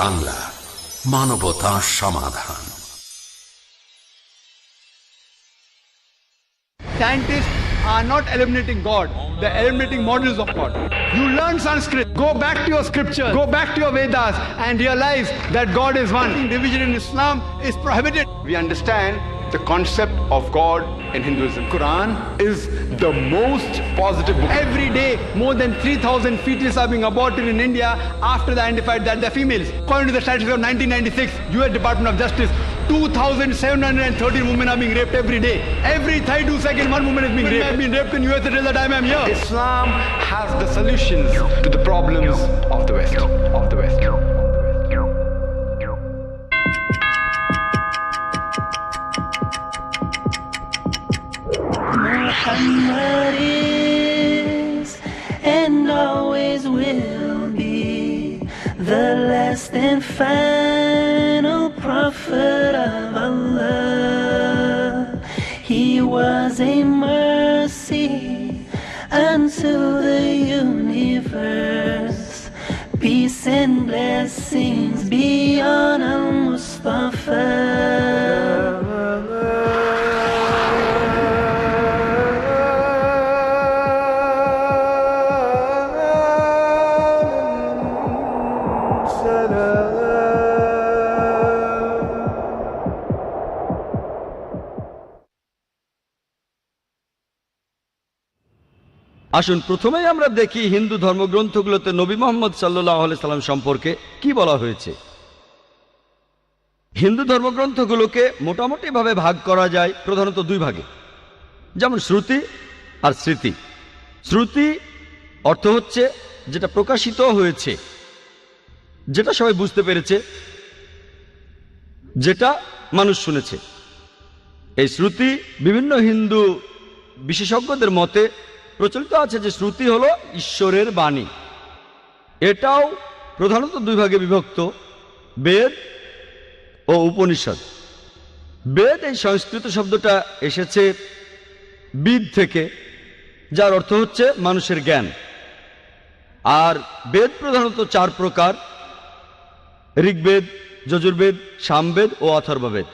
বাংলা মানবতা সমাধান Scientists are not eliminating God, they're eliminating models of God. You learn Sanskrit, go back to your scriptures, go back to your Vedas, and realize that God is one. Division in Islam is prohibited. We understand the concept of God in Hinduism. Quran is the most positive book. Every day, more than 3,000 fetuses are being aborted in India after they identified that they're females. According to the statistics of 1996, US Department of Justice, 2,713 women are being raped every day. Every 32 seconds, one woman is being raped. I've been raped in US until the time I'm here. Islam has the solutions to the problems of the West. Of the West. Muhammad is and always will be the last and final prophet of Allah. He was a mercy unto the universe. Peace and blessings be on Al আসুন, প্রথমেই আমরা দেখি হিন্দু ধর্মগ্রন্থগুলোতে নবী মোহাম্মদ সাল্লাহ সাল্লাম সম্পর্কে কি বলা হয়েছে। হিন্দু ধর্মগ্রন্থগুলোকে মোটামুটিভাবে ভাগ করা যায় প্রধানত দুই ভাগে। যেমন শ্রুতি আর স্মৃতি। শ্রুতি অর্থ হচ্ছে যেটা প্রকাশিত হয়েছে, যেটা সবাই বুঝতে পেরেছে, যেটা মানুষ শুনেছে। এই শ্রুতি বিভিন্ন হিন্দু বিশেষজ্ঞদের মতে প্রচলিত আছে যে শ্রুতি হলো ঈশ্বরের বাণী। এটাও প্রধানত দুই ভাগে বিভক্ত, বেদ ও উপনিষদ। বেদ এই সংস্কৃত শব্দটা এসেছে বিদ থেকে, যার অর্থ হচ্ছে মানুষের জ্ঞান। আর বেদ প্রধানত চার প্রকার, ঋগ্বেদ, যজুর্বেদ, সামবেদ ও অথর্ববেদ।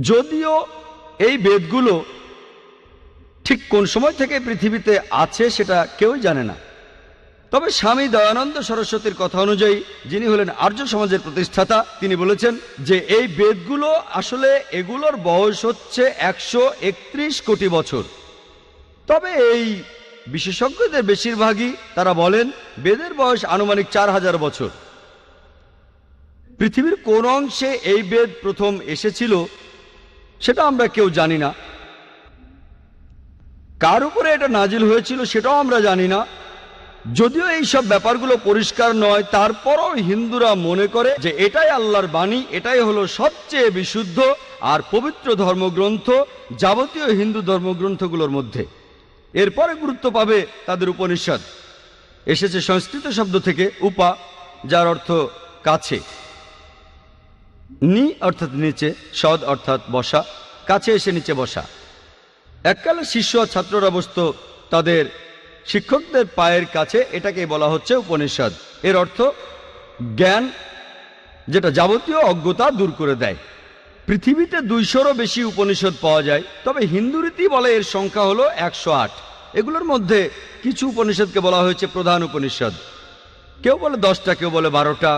যদিও এই বেদগুলো ঠিক কোন সময় থেকে পৃথিবীতে আছে সেটা কেউই জানে না। তবে স্বামী দয়ানন্দ সরস্বতীর কথা অনুযায়ী, যিনি হলেন আর্য সমাজের প্রতিষ্ঠাতা, তিনি বলেছেন যে এই বেদগুলো আসলে এগুলোর বয়স হচ্ছে একশো একত্রিশ কোটি বছর। তবে এই বিশেষজ্ঞদের বেশিরভাগই তারা বলেন বেদের বয়স আনুমানিক চার হাজার বছর। পৃথিবীর কোন অংশে এই বেদ প্রথম এসেছিল, সেটা আমরা কেউ জানি না। কার উপরে এটা নাজিল হয়েছিল সেটাও আমরা জানি না। যদিও এই সব ব্যাপারগুলো পরিষ্কার নয়, তারপরও হিন্দুরা মনে করে যে এটাই আল্লাহর বাণী, এটাই হলো সবচেয়ে বিশুদ্ধ আর পবিত্র ধর্মগ্রন্থ, যাবতীয় হিন্দু ধর্মগ্রন্থগুলোর মধ্যে। এরপরে গুরুত্ব পাবে তাদের উপনিষদ। এসেছে সংস্কৃত শব্দ থেকে উপা, যার অর্থ কাছে। নি অর্থাৎ নিচে, সদ অর্থাৎ বসা, কাছে এসে নিচে বসা। এককালে শিষ্য ছাত্ররা বসত, তাদের শিক্ষকদের পায়ের কাছে এটাকে বলা হচ্ছে উপনিষদ। এর অর্থ জ্ঞান, যেটা যাবতীয় অজ্ঞতা দূর করে দেয়। পৃথিবীতে দুইশোরও বেশি উপনিষদ পাওয়া যায়, তবে হিন্দু রীতি বলে এর সংখ্যা হলো একশো আট। এগুলোর মধ্যে কিছু উপনিষদকে বলা হয়েছে প্রধান উপনিষদ। কেউ বলে দশটা, কেউ বলে বারোটা।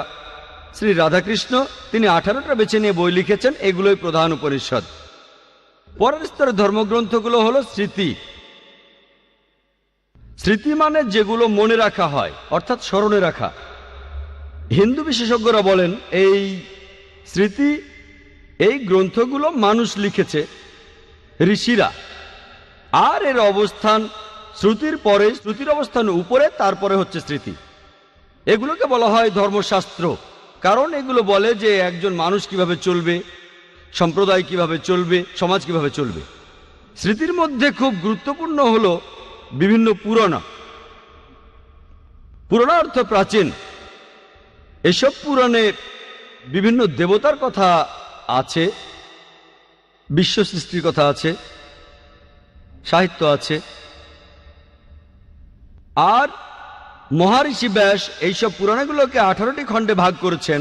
শ্রী রাধাকৃষ্ণ তিনি আঠারোটা বেছে নিয়ে বই লিখেছেন, এগুলোই প্রধান উপনিষদ। পরের স্তরের ধর্মগ্রন্থগুলো হলো স্মৃতি। স্মৃতি মানে যেগুলো মনে রাখা হয়, অর্থাৎ স্মরণে রাখা। হিন্দু বিশেষজ্ঞরা বলেন, এই স্মৃতি, এই গ্রন্থগুলো মানুষ লিখেছে, ঋষিরা। আর এর অবস্থান শ্রুতির পরে, শ্রুতির অবস্থান উপরে, তারপরে হচ্ছে স্মৃতি। এগুলোকে বলা হয় ধর্মশাস্ত্র। কারণ এগুলো বলে যে একজন মানুষ কীভাবে চলবে সম্প্রদায় কীভাবে চলবে, সমাজ কীভাবে চলবে। স্মৃতির মধ্যে খুব গুরুত্বপূর্ণ হলো বিভিন্ন পুরাণা। পুরাণা অর্থ প্রাচীন। এসব পুরাণে বিভিন্ন দেবতার কথা আছে, বিশ্ব সৃষ্টির কথা আছে, সাহিত্য আছে। আর মহারিষি ব্যাস এইসব পুরাণগুলোকে আঠারোটি খণ্ডে ভাগ করেছেন।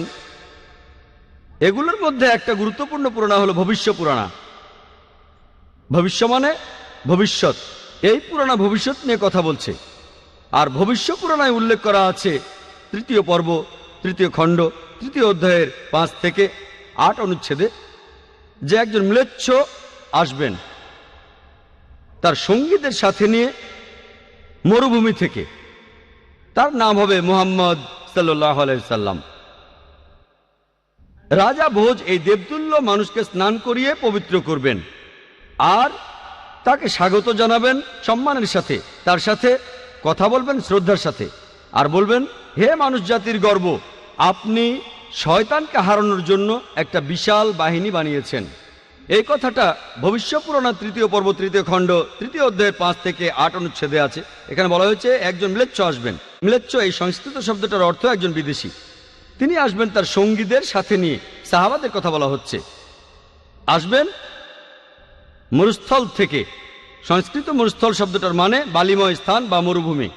এগুলোর মধ্যে একটা গুরুত্বপূর্ণ পুরাণা হলো ভবিষ্য পুরাণা। ভবিষ্য মানে ভবিষ্যৎ। এই পুরাণা ভবিষ্যৎ নিয়ে কথা বলছে। আর ভবিষ্য পুরাণায় উল্লেখ করা আছে তৃতীয় পর্ব, তৃতীয় খণ্ড, তৃতীয় অধ্যায়ের পাঁচ থেকে আট অনুচ্ছেদে যে একজন ম্লেচ্ছ আসবেন তার সঙ্গীদের সাথে নিয়ে মরুভূমি থেকে। তার নাম হবে মোহাম্মদ সাল্লাহ সাল্লাম রাজা ভোজ এই দেবতুল্য মানুষকে স্নান করিয়ে পবিত্র করবেন। আর তাকে স্বাগত জানাবেন সম্মানের সাথে, তার সাথে কথা বলবেন শ্রদ্ধার সাথে। আর বলবেন, হে মানুষ জাতির গর্ব, আপনি শয়তানকে হারানোর জন্য একটা বিশাল বাহিনী বানিয়েছেন। এই কথাটা ভবিষ্য পুরাণা তৃতীয় পর্ব তৃতীয় খণ্ড, তৃতীয় অধ্যায়ের পাঁচ থেকে আট অনুচ্ছেদে আছে। এখানে বলা হয়েছে, একজন মিলেচ্ছ আসবেন। মিলেচ্ছ এই সংস্কৃত শব্দটার অর্থ একজন বিদেশি। তিনি আসবেন তার সঙ্গীদের সাথে নিয়ে। সাহাবাদের কথা বলা হচ্ছে। আসবেন মরুস্থল থেকে। সংস্কৃত মরুস্থল শব্দটার মানে বালিময় স্থান বা মরুভূমি।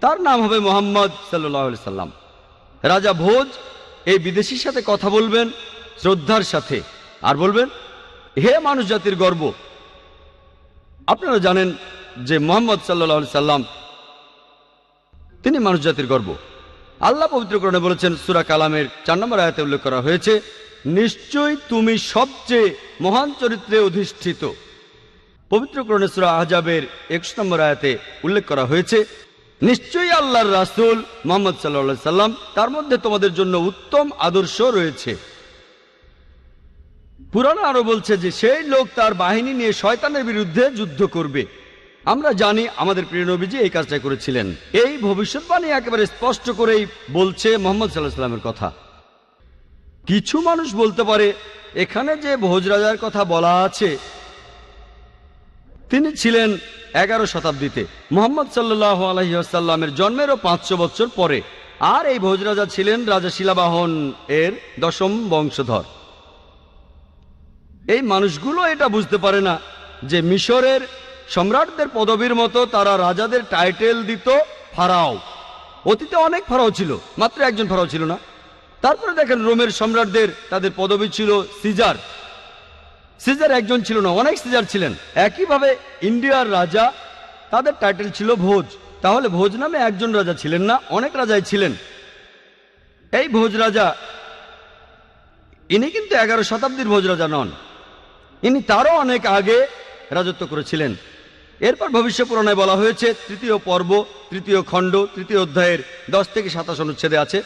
তার নাম হবে মোহাম্মদ সাল্লাহ সাল্লাম। রাজা ভোজ এই বিদেশির সাথে কথা বলবেন, শ্রদ্ধার সাথে। আর বলবেন, হে মানুষ জাতির গর্ব, আপনারা জানেন যে মোহাম্মদ সাল্লাহ সাল্লাম তিনি মানুষ জাতির গর্ব। আল্লাহ পবিত্রকরণে বলেছেন, সুরা কালামের চার নম্বর আয়াতে উল্লেখ করা হয়েছে, নিশ্চয়ই তুমি সবচেয়ে মহান চরিত্রে অধিষ্ঠিত। পবিত্রকরণে সুরা আহজাবের একশো নম্বর আয়াতে উল্লেখ করা হয়েছে, নিশ্চয়ই আল্লাহর রাসূল মোহাম্মদ সাল্লা সাল্লাম তার মধ্যে তোমাদের জন্য উত্তম আদর্শ রয়েছে। পুরানো আরও বলছে যে, সেই লোক তার বাহিনী নিয়ে শয়তানের বিরুদ্ধে যুদ্ধ করবে। আমরা জানি আমাদের প্রিয় নবীজি এই কাজটা করেছিলেন। এই ভবিষ্যৎবাণী একেবারে স্পষ্ট করেই বলছে মোহাম্মদ সাল্লাহ সাল্লামের কথা। কিছু মানুষ বলতে পারে, এখানে যে ভোজ রাজার কথা বলা আছে, তিনি ছিলেন এগারো শতাব্দীতে। মোহাম্মদ সাল্লাহ আলহিহাসাল্লামের জন্মেরও পাঁচশো বছর পরে, আর এই ভোজ রাজা ছিলেন রাজা শিলাবাহন এর দশম বংশধর। এই মানুষগুলো এটা বুঝতে পারে না যে মিশরের সম্রাটদের পদবীর মতো তারা রাজাদের টাইটেল দিত ফারাও। অতীতে অনেক ফারাও ছিল, মাত্র একজন ফারাও ছিল না। তারপরে দেখেন রোমের সম্রাটদের তাদের পদবী ছিল সিজার। সিজার একজন ছিল না, অনেক সিজার ছিলেন। একইভাবে ইন্ডিয়ার রাজা, তাদের টাইটেল ছিল ভোজ। তাহলে ভোজ নামে একজন রাজা ছিলেন না, অনেক রাজাই ছিলেন। এই ভোজ রাজা, ইনি কিন্তু এগারো শতাব্দীর ভোজ রাজা নন। ইনি তারও অনেক আগে রাজত্ব করেছিলেন। এরপর ভবিষ্য পুরাণায় বলা হয়েছে, তৃতীয় পর্ব, তৃতীয় খণ্ড, তৃতীয় অধ্যায়ের দশ থেকে সাতাশ অনুচ্ছেদে আছে।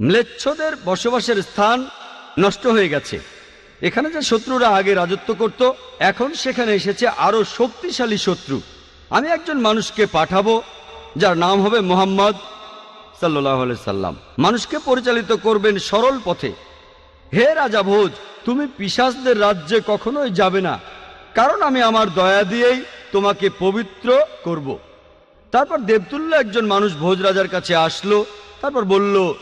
ম্লেচ্ছদের বসবাসের স্থান নষ্ট হয়ে গেছে। এখানে যে শত্রুরা আগে রাজত্ব করত, এখন সেখানে এসেছে আরও শক্তিশালী শত্রু। আমি একজন মানুষকে পাঠাবো, যার নাম হবে মোহাম্মদ সাল্লাহ সাল্লাম। মানুষকে পরিচালিত করবেন সরল পথে। হে রাজা ভোজ, তুমি পিসাসদের রাজ্যে কখনোই যাবে না। কারণ আমি আমার দয়া দিয়েই তোমাকে পবিত্র করব। তারপর দেবতুল্য একজন মানুষ ভোজ রাজার কাছে আসলো, তারপর বলল,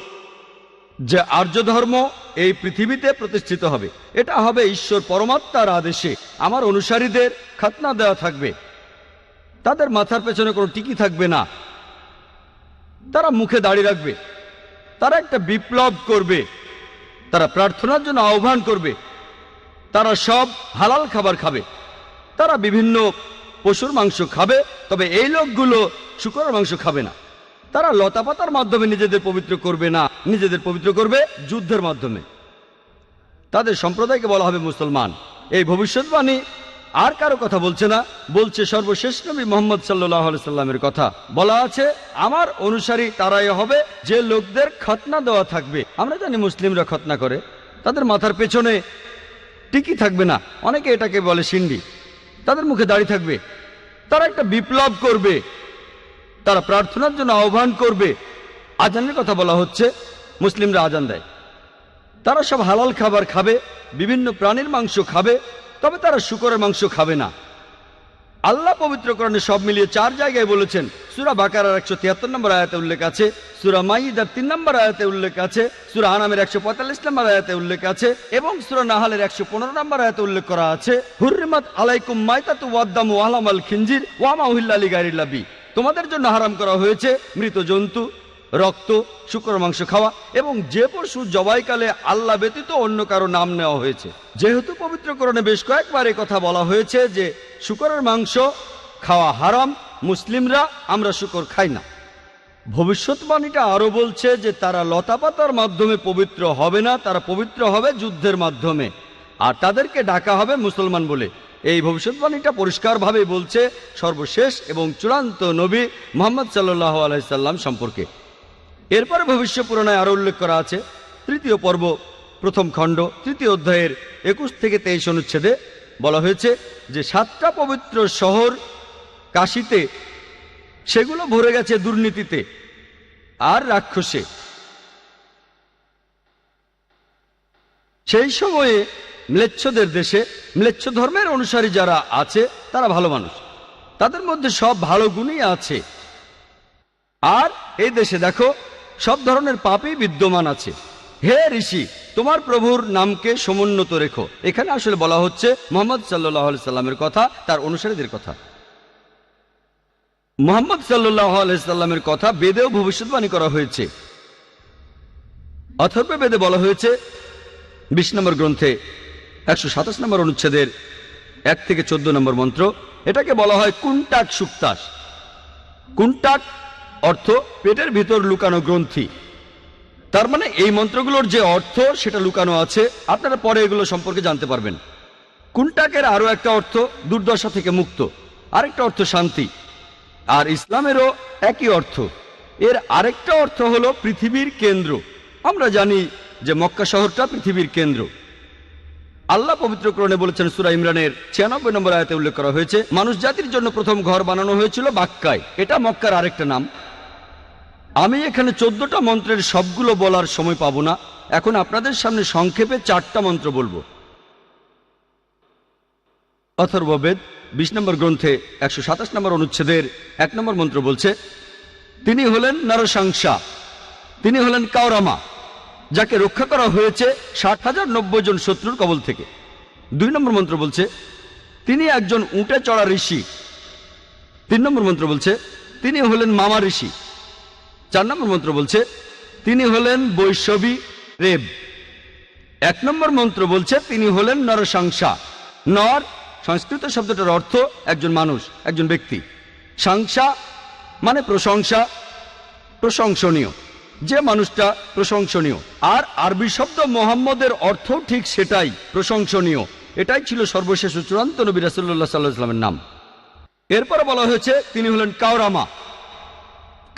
যে আর্য ধর্ম এই পৃথিবীতে প্রতিষ্ঠিত হবে। এটা হবে ঈশ্বর পরমাত্মার আদেশে। আমার অনুসারীদের খাতনা দেওয়া থাকবে। তাদের মাথার পেছনে কোনো টিকি থাকবে না। তারা মুখে দাড়ি রাখবে। তারা একটা বিপ্লব করবে। তারা প্রার্থনার জন্য আহ্বান করবে। তারা সব হালাল খাবার খাবে। তারা বিভিন্ন পশুর মাংস খাবে, তবে এই লোকগুলো শুকরের মাংস খাবে না। তারা লতাপাতার মাধ্যমে নিজেদের পবিত্র করবে না, নিজেদের পবিত্র করবে যুদ্ধের মাধ্যমে। তাদের সম্প্রদায়কে বলা হবে মুসলমান। এই ভবিষ্যৎবাণী আর কারও কথা বলছে না, বলছে সর্বশেষ নবী মোহাম্মদ সাল্লাহ সাল্লামের কথা। বলা আছে, আমার অনুসারী তারাই হবে, যে লোকদের খতনা দেওয়া থাকবে। আমরা জানি মুসলিমরা খতনা করে। তাদের মাথার পেছনে টিকি থাকবে না। অনেকে এটাকে বলে সিন্ডি। তাদের মুখে দাঁড়িয়ে থাকবে। তারা একটা বিপ্লব করবে। তারা প্রার্থনার জন্য আহ্বান করবে। আজানের কথা বলা হচ্ছে, মুসলিমরা আজান দেয়। তারা সব হালাল খাবার খাবে, বিভিন্ন প্রাণীর মাংস খাবে, তবে তারা শুকরের মাংস খাবে না। আল্লাহ পবিত্র করণে সব মিলিয়ে চার জায়গায় বলেছেন। সুরা বাকার একশো তিয়াত্তর নম্বর আয়াতে উল্লেখ আছে, সুরা মাইদার তিন নম্বর আয়াতে উল্লেখ আছে, সুরা আনামের একশো পঁয়তাল্লিশ নম্বর আয়াতে উল্লেখ আছে এবং সুরা নাহালের একশো পনেরো নম্বর আয়াতে উল্লেখ করা আছে হুরিমাত আলাইকুম মাইতাতু ওয়াদ্দাম ওয়ালাম আল খিনজির ওয়ামা উহিল্লা আলী গাইরিল্লাবি তোমাদের জন্য হারাম করা হয়েছে মৃত জন্তু রক্ত, শুকর মাংস খাওয়া এবং যে পশু জবাইকালে আল্লাহ ব্যতীত অন্য কারও নাম নেওয়া হয়েছে। যেহেতু পবিত্রকরণে বেশ কয়েকবার কথা বলা হয়েছে যে, শুকরের মাংস খাওয়া হারাম, মুসলিমরা আমরা শুকর খাই না। ভবিষ্যৎবাণীটা আরও বলছে যে, তারা লতাপাতার মাধ্যমে পবিত্র হবে না, তারা পবিত্র হবে যুদ্ধের মাধ্যমে। আর তাদেরকে ডাকা হবে মুসলমান বলে। এই ভবিষ্যৎবাণীটা পরিষ্কারভাবে বলছে সর্বশেষ এবং চূড়ান্ত নবী মোহাম্মদ সাল্লাহ আলাইসাল্লাম সম্পর্কে। এরপরে ভবিষ্য পুরাণায় আরও উল্লেখ করা আছে। তৃতীয় পর্ব, প্রথম খণ্ড, তৃতীয় অধ্যায়ের একুশ থেকে তেইশ অনুচ্ছেদে বলা হয়েছে যে, সাতটা পবিত্র শহর কাশিতে, সেগুলো ভরে গেছে দুর্নীতিতে আর রাক্ষসে। সেই সময়ে ম্লেচ্ছদের দেশে, ম্লেচ্ছ ধর্মের অনুসারী যারা আছে, তারা ভালো মানুষ। তাদের মধ্যে সব ভালো গুণই আছে। আর এই দেশে দেখো সব ধরনের পাপই বিদ্যমান আছে। হে ঋষি, তোমার প্রভুর নামকে সমুন্নত রেখো। এখানে আসলে বলা হচ্ছে মোহাম্মদ সাল্লাহ সাল্লামের কথা, তার অনুসারীদের কথা। মোহাম্মদ সাল্লাহ আলাইসাল্লামের কথা বেদেও ভবিষ্যৎবাণী করা হয়েছে। অথর্ব বেদে বলা হয়েছে, বিশ নম্বর গ্রন্থে একশো সাতাশ নম্বর অনুচ্ছেদের এক থেকে চোদ্দ নম্বর মন্ত্র, এটাকে বলা হয় কুন্টাক সুক্তাস। কুন্টাক অর্থ পেটের ভিতর লুকানো গ্রন্থি। তার মানে এই মন্ত্রগুলোর যে অর্থ, সেটা লুকানো আছে, আপনারা পরে এগুলো সম্পর্কে জানতে পারবেন। কুন্টাকের আরও একটা অর্থ, দুর্দশা থেকে মুক্ত। আরেকটা অর্থ, শান্তি। আর ইসলামেরও একই অর্থ। এর আরেকটা অর্থ হলো পৃথিবীর কেন্দ্র। আমরা জানি যে মক্কা শহরটা পৃথিবীর কেন্দ্র। আল্লাহ পবিত্রকরণে বলেছেন সুরা ইমরানের ছিয়ানব্বই নম্বর আয়তে উল্লেখ করা হয়েছে, মানুষ জাতির জন্য প্রথম ঘর বানানো হয়েছিল বাক্কায়। এটা মক্কার আরেকটা নাম। আমি এখানে চোদ্দটা মন্ত্রের সবগুলো বলার সময় পাবো না। এখন আপনাদের সামনে সংক্ষেপে চারটা মন্ত্র বলব। অথর্ববেদ বিশ নম্বর গ্রন্থে একশো সাতাশ নম্বর অনুচ্ছেদের এক নম্বর মন্ত্র বলছে, তিনি হলেন নরসাংসা তিনি হলেন কাওরামা, যাকে রক্ষা করা হয়েছে ষাট হাজার নব্বই জন শত্রুর কবল থেকে। দুই নম্বর মন্ত্র বলছে, তিনি একজন উঁটে চড়া ঋষি। তিন নম্বর মন্ত্র বলছে, তিনি হলেন মামা ঋষি। চার নম্বর মন্ত্র বলছে, তিনি হলেন বৈষ্ণবী রেব। এক নম্বর মন্ত্র বলছে, তিনি হলেন নরসাংসা। নর, সংস্কৃত শব্দটার অর্থ একজন মানুষ, একজন ব্যক্তি। সাংসা মানে প্রশংসা, প্রশংসনীয়। যে মানুষটা প্রশংসনীয়, আর আরবি শব্দ মোহাম্মদের অর্থ ঠিক সেটাই, প্রশংসনীয়। এটাই ছিল সর্বশেষ চূড়ান্ত নবী রাসুল্লাহ সাল্লাহ ইসলামের নাম। এরপরে বলা হয়েছে, তিনি হলেন কাওরামা।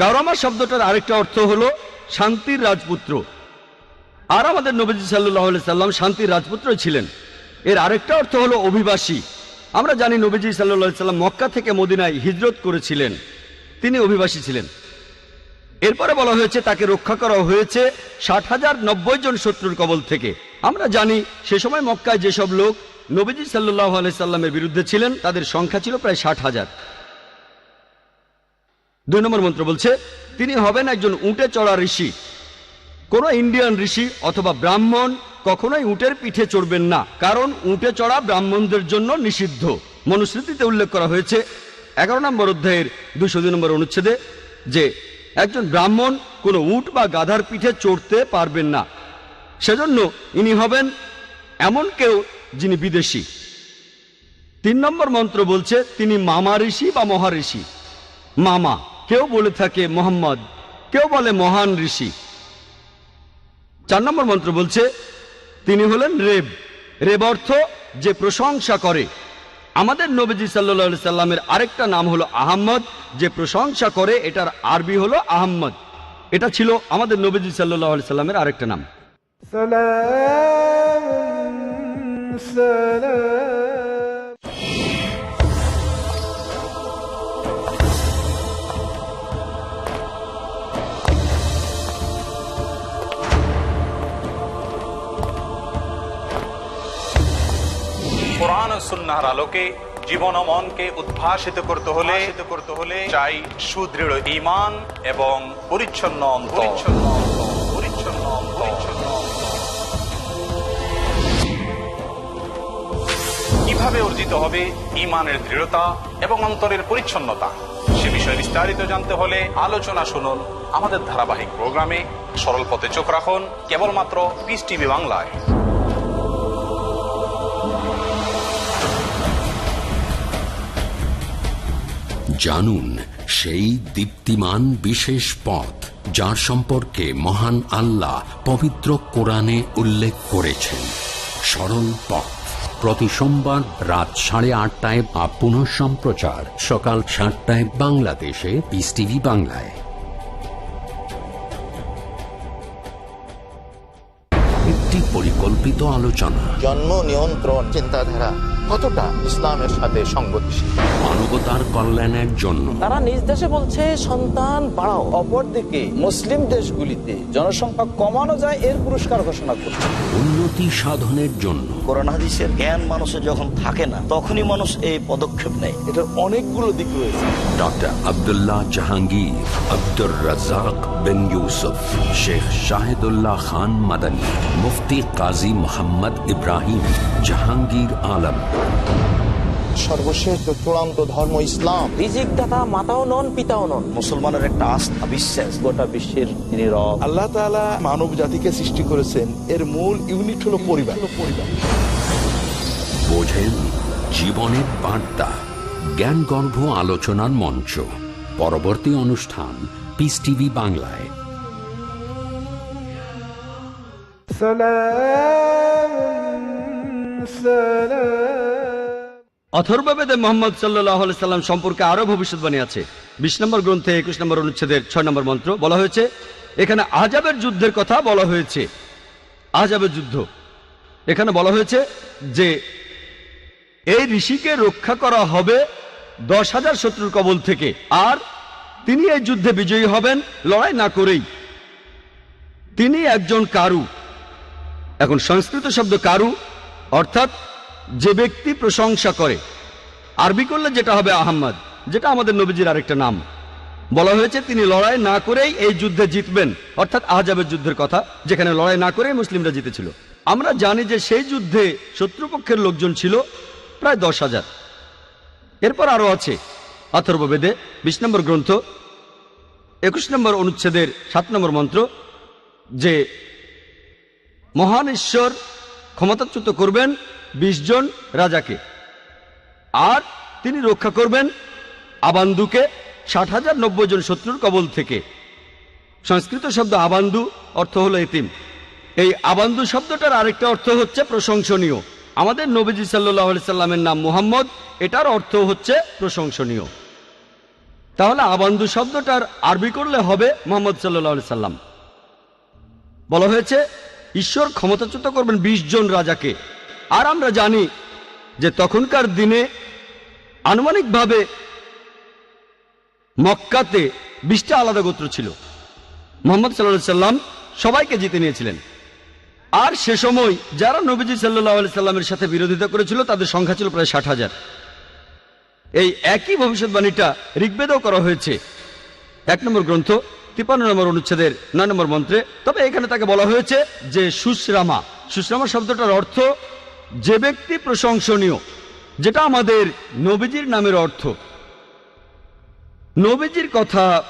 কাওরামা শব্দটার আরেকটা অর্থ হলো শান্তির রাজপুত্র। আর আমাদের নবীজি সাল্লাহ সাল্লাম শান্তির রাজপুত্রই ছিলেন। এর আরেকটা অর্থ হলো অভিবাসী। আমরা জানি নবীজি সাল্লাহ সাল্লাম মক্কা থেকে মদিনায় হিজরত করেছিলেন। তিনি অভিবাসী ছিলেন। এরপরে বলা হয়েছে তাকে রক্ষা করা হয়েছে ষাট হাজার নব্বই জন শত্রুর কবল থেকে। আমরা জানি সে সময় মক্কায় যেসব লোক নবীজি সাল্লাহ সাল্লামের বিরুদ্ধে ছিলেন, তাদের সংখ্যা ছিল প্রায় ষাট হাজার। দুই নম্বর মন্ত্র বলছে, তিনি হবেন একজন উঁটে চড়া ঋষি। কোন ইন্ডিয়ান ঋষি অথবা ব্রাহ্মণ কখনোই উটের পিঠে চড়বেন না, কারণ উটে চড়া ব্রাহ্মণদের জন্য নিষিদ্ধ। মনুস্মৃতিতে উল্লেখ করা হয়েছে, এগারো নম্বর অধ্যায়ের দুশো দুই নম্বর অনুচ্ছেদে যে, একজন ব্রাহ্মণ কোনো উট বা গাধার পিঠে চড়তে পারবেন না, সেজন্য ইনি হবেন এমন কেউ যিনি বিদেশি। তিন নম্বর মন্ত্র বলছে, তিনি মামা ঋষি বা মহাঋষি। মামা, কেউ বলে থাকে মোহাম্মদ, কেউ বলে মহান ঋষি। চার নম্বর মন্ত্র বলছে, তিনি হলেন রেব। রেব অর্থ যে প্রশংসা করে। আমাদের নবীজি সাল্লি সাল্লামের আরেকটা নাম হলো আহম্মদ। যে প্রশংসা করে, এটার আরবি হলো আহম্মদ। এটা ছিল আমাদের নবীজি সাল্লি সাল্লামের আরেকটা নাম। সালাম। কোরআন সুন্নাহর আলোকে জীবন ও মনকে উদ্ভাসিত করতে হলে করতে হলে চাই সুদৃঢ় ঈমান এবং পরিচ্ছন্ন। পরিচ্ছন্ন পরিচ্ছন্ন পরিচ্ছন্ন কীভাবে অর্জিত হবে ঈমানের দৃঢ়তা এবং অন্তরের পরিচ্ছন্নতা? সে বিষয়ে বিষয়ে বিস্তারিত জানতে হলে আলোচনা শুনুন আমাদের ধারাবাহিক প্রোগ্রামে। সরল পথে চোখ রাখুন কেবলমাত্র পিস টিভি বাংলায়। জানুন সেই দীপ্তিমান বিশেষ পথ যার সম্পর্কে মহান আল্লাহ পবিত্র কোরআনে উল্লেখ করেছেন। সরল পথ। প্রতি সোমবার রাত সাড়ে আটটায় বা পুনঃ সম্প্রচার সকাল সাতটায় বাংলাদেশে পিস টিভি বাংলায়। একটি পরিকল্পিত আলোচনা। জন্ম নিয়ন্ত্রণ চিন্তাধারা। কতটা ইসলামের সাথে সংগতিশীল? মানবতার কল্যাণের জন্য। তারা নিজ দেশে বলছে সন্তান বাড়াও। অপরদিকে মুসলিম দেশগুলিতে জনসংখ্যা কমানো যায় এর পুরস্কার ঘোষণা করছে। উন্নতি সাধনের জন্য। কোরআন হাদিসের জ্ঞান মানুষের যখন থাকে না তখনই মানুষ এই পদক্ষেপ নেয়। এটার অনেকগুলো দিক রয়েছে। ডক্টর আব্দুল্লাহ জাহাঙ্গীর আব্দুর রাজাক বিন ইউসুফ শেখ শাহিদুল্লাহ খান মাদানী মুফতি কাজী মোহাম্মদ ইব্রাহিম জাহাঙ্গীর আলম। সর্বশেষ চূড়ান্ত ধর্ম ইসলাম রিজিক দাতা মাতাও নন পিতাও নন। মুসলমানের একটা আস্থা বিশ্বাস। গোটা বিশ্বের তিনি রব। আল্লাহ তাআলা মানব জাতিকে সৃষ্টি করেছেন। এর মূল ইউনিট হলো পরিবার। পরিবার বোঝেন জীবনের বার্তা জ্ঞানগর্ভ আলোচনার মঞ্চ। পরবর্তী অনুষ্ঠান পিস টিভি বাংলায়। অথর্ববেদে মোহাম্মদ সাল্লাহ সাল্লাম সম্পর্কে আরও ভবিষ্যৎবাণী আছে। বিশ নম্বর গ্রন্থে একুশ নম্বর অনুচ্ছেদের ছয় নম্বর মন্ত্র বলা হয়েছে, এখানে আজাবের যুদ্ধের কথা বলা হয়েছে। আজাবের যুদ্ধ। এখানে বলা হয়েছে যে, এই ঋষিকে রক্ষা করা হবে দশ হাজার শত্রুর কবল থেকে, আর তিনি এই যুদ্ধে বিজয়ী হবেন, লড়াই না করেই। তিনি একজন কারু। এখন সংস্কৃত শব্দ কারু অর্থাৎ যে ব্যক্তি প্রশংসা করে। আরবি করলে যেটা হবে আহম্মদ, যেটা আমাদের নবীজির আরেকটা নাম। বলা হয়েছে, তিনি লড়াই না করেই এই যুদ্ধে জিতবেন। অর্থাৎ আহজাবের যুদ্ধের কথা, যেখানে লড়াই না করেই মুসলিমরা জিতেছিল। আমরা জানি যে সেই যুদ্ধে শত্রুপক্ষের লোকজন ছিল প্রায় দশ হাজার। এরপর আরও আছে, অথর্ববেদে বিশ নম্বর গ্রন্থ, একুশ নম্বর অনুচ্ছেদের সাত নম্বর মন্ত্র, যে মহান ঈশ্বর ক্ষমতাচ্যুত করবেন বিশ জন রাজাকে। আর তিনি রক্ষা করবেন আবান্দুকে ষাট হাজার নব্বই জন শত্রুর কবল থেকে। সংস্কৃত শব্দ আবান্দু অর্থ হলো এতিম। এই আবান্দু শব্দটার আরেকটা অর্থ হচ্ছে প্রশংসনীয়। আমাদের নবীজি সাল্লাহ সাল্লামের নাম মুহাম্মদ, এটার অর্থ হচ্ছে প্রশংসনীয়। তাহলে আবান্দু শব্দটার আরবি করলে হবে মোহাম্মদ সাল্লাহ সাল্লাম। বলা হয়েছে, ঈশ্বর ক্ষমতাচ্যুত করবেন ২০ জন রাজাকে। আর আমরা জানি যে তখনকার দিনে আনুমানিকভাবে মক্কাতে বিশটা আলাদা গোত্র ছিল। মোহাম্মদ সাল্লাহ সাল্লাম সবাইকে জিতে নিয়েছিলেন। আর সে সময় যারা নবীজি সাল্লাহ সাল্লামের সাথে বিরোধিতা করেছিল, তাদের সংখ্যা ছিল প্রায় ষাট হাজার। এই একই ভবিষ্যৎবাণীটা ঋগ্বেদেও করা হয়েছে। এক নম্বর গ্রন্থ তিপান্ন নম্বর অনুচ্ছেদের নয় নম্বর মন্ত্রে, তবে এখানে তাকে বলা হয়েছে যে সুশ্রামা। সুশ্রামা শব্দটার অর্থ যে ব্যক্তি প্রশংসনীয়, যেটা আমাদের নবীজির নামের অর্থ। নবীজির কথা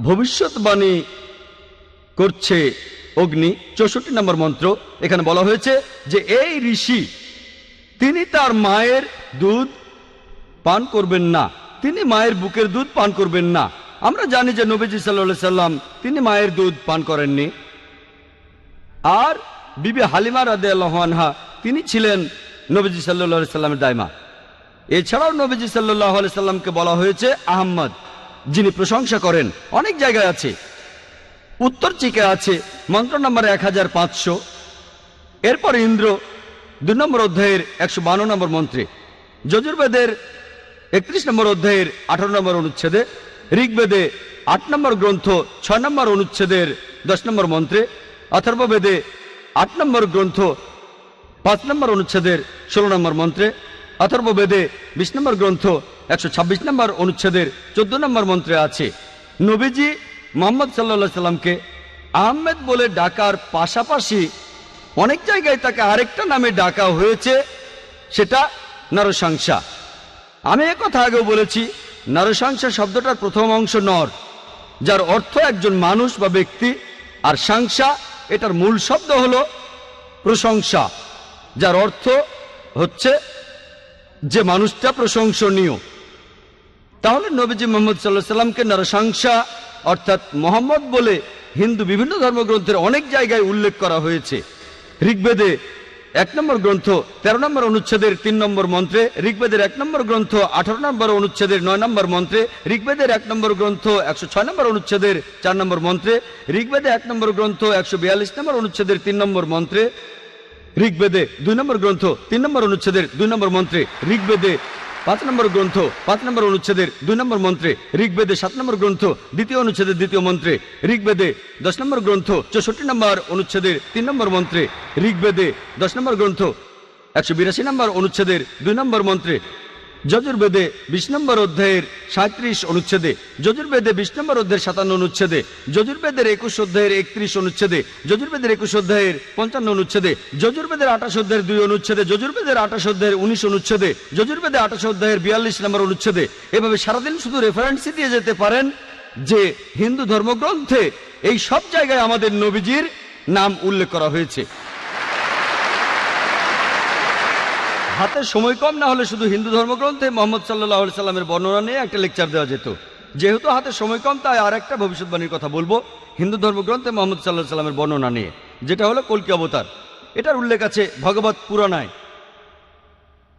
ভবিষ্যৎবাণী করছে অগ্নি, চৌষট্টি নম্বর মন্ত্র। এখানে বলা হয়েছে যে, এই ঋষি, তিনি তার মায়ের দুধ পান করবেন না। তিনি মায়ের বুকের দুধ পান করবেন না। আমরা জানি যে নবীজি সাল্লা সাল্লাম, তিনি মায়ের দুধ পান করেননি। আর বিবি হালিমা রাদে আল্লাহানহা তিনি ছিলেন নবীজি সাল্লা সাল্লামের দায়মা এছাড়াও নবীজি সাল্লাহ সাল্লামকে বলা হয়েছে আহম্মদ, যিনি প্রশংসা করেন। অনেক জায়গায় আছে। উত্তর চিকে আছে মন্ত্র নম্বর এক হাজার পাঁচশো। এরপর ইন্দ্র দুই নম্বর অধ্যায়ের একশো বান্ন নম্বর মন্ত্রে। যজুর্বেদের একত্রিশ নম্বর অধ্যায়ের আঠারো নম্বর অনুচ্ছেদে, ঋগ্বেদে আট নম্বর গ্রন্থ ছয় নম্বর অনুচ্ছেদের দশ নম্বর মন্ত্রে, অথর্ববেদে আট নম্বর গ্রন্থ পাঁচ নম্বর অনুচ্ছেদের ষোলো নম্বর মন্ত্রে, অথর্ববেদে বিশ নম্বর গ্রন্থ, একশো ছাব্বিশ নম্বর অনুচ্ছেদের চোদ্দ নম্বর মন্ত্রে আছে, নবীজি মোহাম্মদ সাল্লা সাল্লামকে আহমেদ বলে ডাকার পাশাপাশি অনেক জায়গায় তাকে আরেকটা নামে ডাকা হয়েছে, সেটা নরসংসা আমি কথা আগেও বলেছি নারসাংসা শব্দটার প্রথম অংশ নর, যার অর্থ একজন মানুষ বা ব্যক্তি, আর সাংসা এটার মূল শব্দ হলো প্রশংসা। যার অর্থ হচ্ছে যে মানুষটা প্রশংসনীয়। তাহলে নবীজি মোহাম্মদ সাল্লাহ সাল্লামকে নরসাংসা অর্থাৎ মোহাম্মদ বলে হিন্দু বিভিন্ন ধর্মগ্রন্থের অনেক জায়গায় উল্লেখ করা হয়েছে। ঋগ্বেদে এক নম্বর গ্রন্থ তেরো নম্বর অনুচ্ছেদের তিন নম্বর মন্ত্রে, ঋগ্বেদের এক নম্বর গ্রন্থ আঠারো নম্বর অনুচ্ছেদের নয় নম্বর মন্ত্রে, ঋগ্বেদের এক নম্বর গ্রন্থ একশো ছয় নম্বর অনুচ্ছেদের চার নম্বর মন্ত্রে, ঋগ্বেদে এক নম্বর গ্রন্থ একশো বিয়াল্লিশ নম্বর অনুচ্ছেদের তিন নম্বর মন্ত্রে ঋগ্বেদে দুই নম্বর গ্রন্থ, তিন নম্বর অনুচ্ছেদের দুই নম্বর মন্ত্রে ঋগ্বেদে পাঁচ নম্বর গ্রন্থ, পাঁচ নম্বর অনুচ্ছেদের দুই নম্বর মন্ত্রে ঋগ্বেদে সাত নম্বর গ্রন্থ, দ্বিতীয় অনুচ্ছেদের দ্বিতীয় মন্ত্রে ঋগ্বেদে দশ নম্বর গ্রন্থ, চৌষট্টি নম্বর অনুচ্ছেদের তিন নম্বর মন্ত্রে ঋগ্বেদে দশ নম্বর গ্রন্থ, একশো বিরাশি নম্বর অনুচ্ছেদের দুই নম্বর মন্ত্রে যজুর্বেদে বিশ নম্বর অধ্যায়ের সাঁত্রিশ অনুচ্ছেদে, যজুর্বেদে বিশ নম্বর অধ্যায়ের সাতান্ন অনুচ্ছেদে, যজুর্বেদের একুশ অধ্যায়ের একত্রিশ অনুচ্ছেদে, যজুর্বেদের একুশ অধ্যায়ের পঞ্চান্ন অনুচ্ছেদে, যজুর্বেদের আঠাশ অধ্যায়ের দুই অনুচ্ছেদে, যজুর্বেদের আঠাশ অধ্যায়ের উনিশ অনুচ্ছেদে, যজুর্বেদে আঠাশ অধ্যায়ের বিয়াল্লিশ নম্বর অনুচ্ছেদে। এভাবে সারাদিন শুধু রেফারেন্সই দিয়ে যেতে পারেন যে হিন্দু ধর্মগ্রন্থে এই সব জায়গায় আমাদের নবীজির নাম উল্লেখ করা হয়েছে। হাতে সময় কম, না হলে শুধু হিন্দু ধর্মগ্রন্থে মোহাম্মদ সাল্লাহ সাল্লামের বর্ণনা নিয়ে একটা লেকচার দেওয়া যেত। যেহেতু হাতে সময় কম, তাই আর একটা ভবিষ্যৎবাণীর কথা বলব, হিন্দু ধর্মগ্রন্থে মোহাম্মদ সাল্লাহ সাল্লামের বর্ণনা নিয়ে, যেটা হলো কলকি অবতার। এটার উল্লেখ আছে ভগবত পুরাণায়।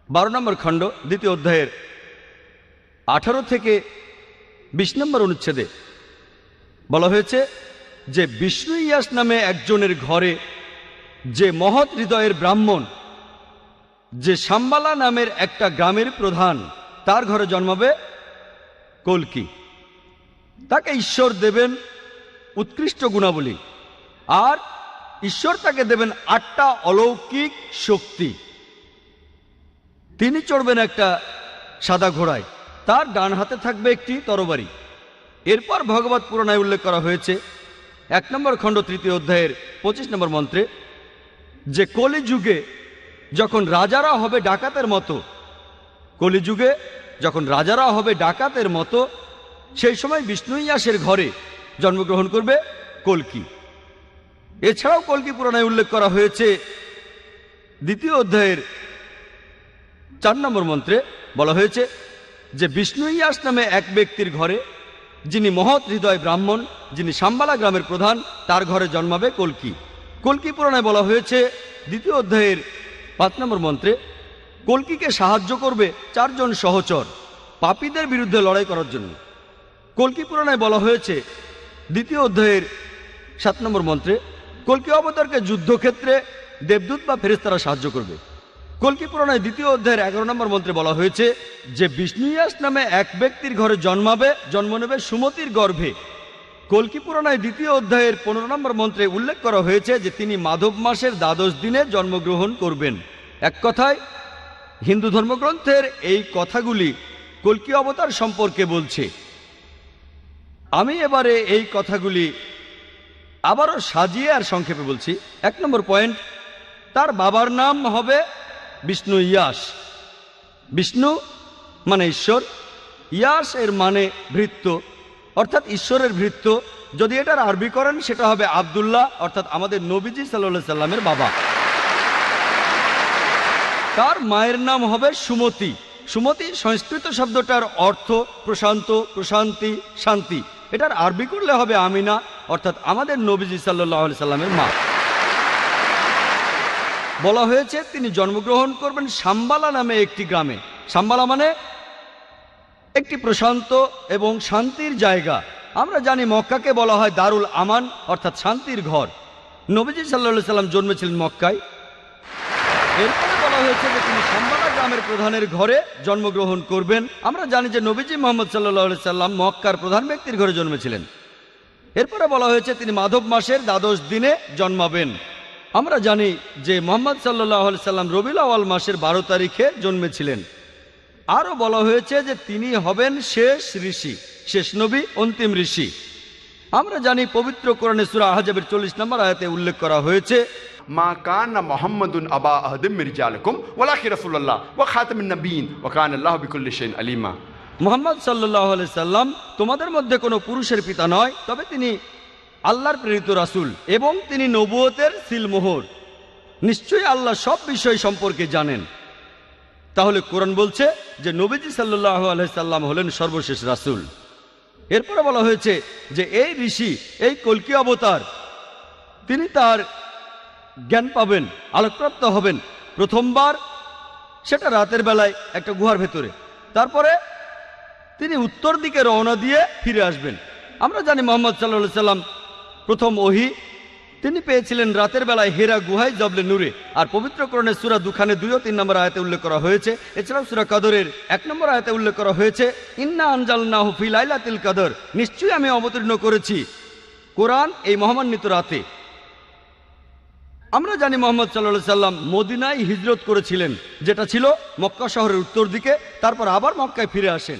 বারো নম্বর খণ্ড, দ্বিতীয় অধ্যায়ের আঠারো থেকে বিশ নম্বর অনুচ্ছেদে বলা হয়েছে যে বিষ্ণু ইয়াস নামে একজনের ঘরে যে মহৎ হৃদয়ের ব্রাহ্মণ যে সাম্বালা নামের একটা গ্রামের প্রধান, তার ঘরে জন্মাবে কলকি। তাকে ঈশ্বর দেবেন উৎকৃষ্ট গুণাবলী, আর ঈশ্বর তাকে দেবেন আটটা অলৌকিক শক্তি। তিনি চড়বেন একটা সাদা ঘোড়ায়, তার ডান হাতে থাকবে একটি তরবারি। এরপর ভগবত পুরাণায় উল্লেখ করা হয়েছে, এক নম্বর খণ্ড তৃতীয় অধ্যায়ের পঁচিশ নম্বর মন্ত্রে, যে কলিযুগে যখন রাজারা হবে ডাকাতের মতো, কলিযুগে যখন রাজারা হবে ডাকাতের মতো, সেই সময় বিষ্ণু ইয়াসের ঘরে জন্মগ্রহণ করবে কলকি। এছাড়াও কলকি পুরাণায় উল্লেখ করা হয়েছে, দ্বিতীয় অধ্যায়ের চার নম্বর মন্ত্রে বলা হয়েছে যে বিষ্ণু ইয়াস নামে এক ব্যক্তির ঘরে, যিনি মহৎ হৃদয় ব্রাহ্মণ, যিনি সাম্বালা গ্রামের প্রধান, তার ঘরে জন্মাবে কলকি। কলকি পুরাণায় বলা হয়েছে, দ্বিতীয় অধ্যায়ের পাঁচ নম্বর মন্ত্রে, কলকিকে সাহায্য করবে চারজন সহচর, পাপীদের বিরুদ্ধে লড়াই করার জন্য। কলকি পুরাণায় বলা হয়েছে, দ্বিতীয় অধ্যায়ের সাত নম্বর মন্ত্রে, কলকি অবতারকে যুদ্ধক্ষেত্রে দেবদূত বা ফেরেস্তারা সাহায্য করবে। কলকি পুরাণায় দ্বিতীয় অধ্যায়ের এগারো নম্বর মন্ত্রে বলা হয়েছে যে বিষ্ণুয়াস নামে এক ব্যক্তির ঘরে জন্মাবে, জন্ম নেবে সুমতির গর্ভে। কলকি পুরাণায় দ্বিতীয় অধ্যায়ের পনেরো নম্বর মন্ত্রে উল্লেখ করা হয়েছে যে তিনি মাধব মাসের দ্বাদশ দিনে জন্মগ্রহণ করবেন। এক কথায়, হিন্দু ধর্মগ্রন্থের এই কথাগুলি কলকি অবতার সম্পর্কে বলছে। আমি এবারে এই কথাগুলি আবারও সাজিয়ে আর সংক্ষেপে বলছি। এক নম্বর পয়েন্ট, তার বাবার নাম হবে বিষ্ণু ইয়াস। বিষ্ণু মানে ঈশ্বর, ইয়াস এর মানে ভৃত্য। অর্থাৎ ঈশ্বরের ভৃত্য, যদি এটার আরবি করেন, সেটা হবে আবদুল্লাহ, অর্থাৎ আমাদের নবীজি সাল্লা সাল্লামের বাবা। তার মায়ের নাম হবে সুমতি। সুমতি সংস্কৃত শব্দটার অর্থ প্রশান্ত, প্রশান্তি, শান্তি। এটার আরবি করলে হবে আমিনা, অর্থাৎ আমাদের নবীজি সাল্লাহ সাল্লামের মা। বলা হয়েছে, তিনি জন্মগ্রহণ করবেন সাম্বালা নামে একটি গ্রামে। সাম্বালা মানে একটি প্রশান্ত এবং শান্তির জায়গা। আমরা জানি মক্কাকে বলা হয় দারুল আমান, অর্থাৎ শান্তির ঘর। নবীজি সাল্লা সাল্লাম জন্মেছিলেন মক্কায়। এরপরে বলা হয়েছে যে তিনি সাম্বালা গ্রামের প্রধানের ঘরে জন্মগ্রহণ করবেন। আমরা জানি যে নবীজি মোহাম্মদ সাল্লাহ সাল্লাম মক্কার প্রধান ব্যক্তির ঘরে জন্মেছিলেন। এরপরে বলা হয়েছে তিনি মাধব মাসের দ্বাদশ দিনে জন্মাবেন। আমরা জানি যে মোহাম্মদ সাল্লাহ সাল্লাম রবিল আওয়াল মাসের বারো তারিখে জন্মেছিলেন। আরও বলা হয়েছে যে তিনি হবেন শেষ ঋষি, শেষ নবী, অন্তিম ঋষি। আমরা জানি পবিত্র কোরআনে সুরা আহাজাবের চল্লিশ নম্বর আয়াতে উল্লেখ করা হয়েছে, মা কান মোহাম্মদুন আবা আহদিম রসুল্লাহ ও মোহাম্মদ সাল্লাম তোমাদের মধ্যে কোনো পুরুষের পিতা নয়, তবে তিনি আল্লাহর প্রেরিত রাসূল এবং তিনি নবুয়তের সিলমোহর। নিশ্চয়ই আল্লাহ সব বিষয় সম্পর্কে জানেন। তাহলে কোরআন বলছে যে নবীজি সাল্লাহ আলাইসাল্লাম হলেন সর্বশেষ রাসূল। এরপরে বলা হয়েছে যে এই ঋষি, এই কলকি অবতার, তিনি তার জ্ঞান পাবেন, আলোকপ্রাপ্ত হবেন প্রথমবার, সেটা রাতের বেলায় একটা গুহার ভেতরে। তারপরে তিনি উত্তর দিকে রওনা দিয়ে ফিরে আসবেন। আমরা জানি মোহাম্মদ সাল্লা সাল্লাম প্রথম ওহি তিনি পেয়েছিলেন রাতের বেলায় হেরা গুহায় জবলে নূরে। আর পবিত্রকরণের সুরা দুখানে দুই ও তিন নম্বর আয়তে উল্লেখ করা হয়েছে। এছাড়াও সুরা কাদরের এক নম্বর আয়াতে উল্লেখ করা হয়েছে, ইন্না আনজাল না হুফি কাদর। নিশ্চয়ই আমি অবতীর্ণ করেছি কোরআন এই মহামান্বিত রাতে। আমরা জানি মোহাম্মদ সাল্লা সাল্লাম মদিনায় হিজরত করেছিলেন, যেটা ছিল মক্কা শহরের উত্তর দিকে, তারপর আবার মক্কায় ফিরে আসেন।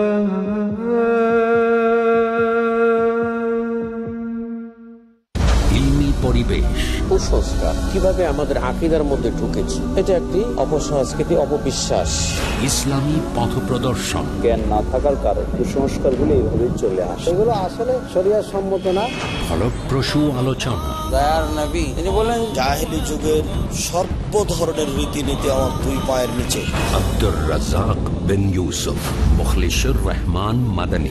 কুসংস্কার কীভাবে আমাদের আকিদার মধ্যে ঢুকেছে এটা একটি অপসংস্কৃতি অপবিশ্বাস। ইসলামী পথ প্রদর্শন। জ্ঞান না থাকার কারণে কুসংস্কারগুলো এইভাবে চলে আসে। এগুলো আসলে শরিয়া সম্মত না। ফলপ্রসূ আলোচনা। দয়ার নবী তিনি বলেন জাহেলি যুগের সর্ব ধরনের রীতিনীতি আমার দুই পায়ের নিচে। আব্দুর রাজাক বিন ইউসুফ মুখলিসুর রহমান মাদানী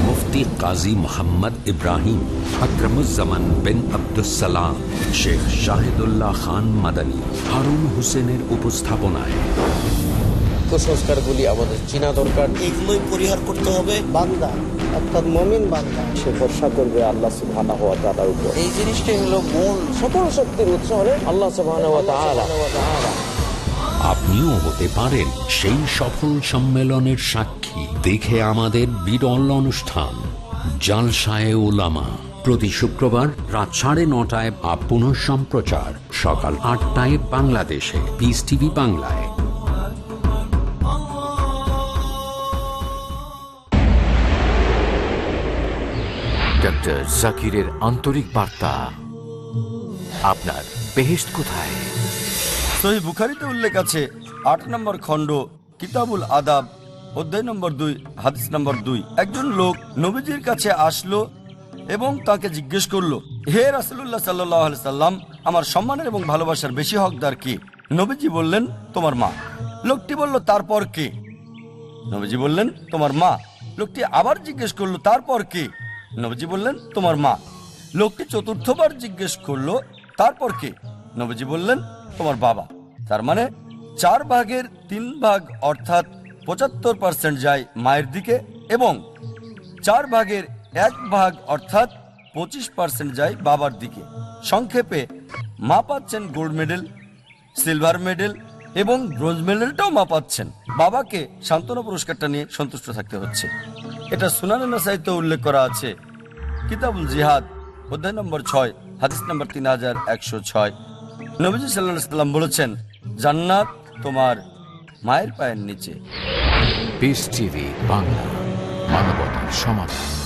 মুফতি কাজী মোহাম্মদ ইব্রাহিম আকরমুজ্জামান বিন আব্দুসালাম শেখ শাহিদুল্লাহ খান মাদানী হারুন হোসেনের উপস্থাপনায়۔ কুসংস্কারগুলি আমাদের চিনা দরকার। এগুলোই পরিহার করতে হবে। বান্দা অর্থাৎ মমিন বান্দা সে ভরসা করবে আল্লাহ সুবহানাহু ওয়া তাআলার উপর। এই জিনিসটাই হলো মূল। সকল শক্তির উৎস হলে আল্লাহ সুবহানাহু ওয়া তাআলা। আপনিও হতে পারেন সেই সফল সম্মেলনের সাক্ষী। দেখে আমাদের বিরল অনুষ্ঠান, জালসায় ওলামা প্রতি শুক্রবার রাত সাড়ে নটায় বা পুনঃ সম্প্রচার, সকাল আটটায় বাংলাদেশে পিস টিভি বাংলায়। জাকিরের আন্তরিক বার্তা। আপনার বেহেস্ট কোথায়? সহি বুখারিতে উল্লেখ আছে, আট নম্বর খণ্ড, কিতাবুল আদাব, অধ্যায় নম্বর দুই, হাদিস নম্বর দুই। একজন লোক নবীজির কাছে আসলো এবং তাকে জিজ্ঞেস করল, হে রাসুল্লাহ সাল্লাহ সাল্লাম, আমার সম্মানের এবং ভালোবাসার বেশি হকদার কি? নবীজি বললেন, তোমার মা। লোকটি বলল, তারপর কে? নবীজি বললেন, তোমার মা। লোকটি আবার জিজ্ঞেস করল, তারপর কে? নবীজি বললেন, তোমার মা। লোকটি চতুর্থবার জিজ্ঞেস করল, তারপর কে? নবীজি বললেন তোমার বাবা। তার মানে চার ভাগের তিন ভাগ অর্থাৎ পঁচাত্তর পার্সেন্ট যায় মায়ের দিকে এবং চার ভাগের এক ভাগ অর্থাৎ পঁচিশ পার্সেন্ট যায় বাবার দিকে। সংক্ষেপে মা পাচ্ছেন গোল্ড মেডেল, সিলভার মেডেল এবং ব্রোঞ্জ মেডেলটাও মা পাচ্ছেন। বাবাকে সান্ত্বনা পুরস্কারটা নিয়ে সন্তুষ্ট থাকতে হচ্ছে। এটা সুনানা সাহিত্য উল্লেখ করা আছে। কিতাবুল জিহাদ, অধ্যায় নম্বর ছয়, হাদিস নম্বর তিন হাজার একশো ছয়। নবীজি সাল্লাহ সাল্লাম বলেছেন জান্নাত তোমার মায়ের পায়ের নিচে। বাংলা মানবতার সমাধান।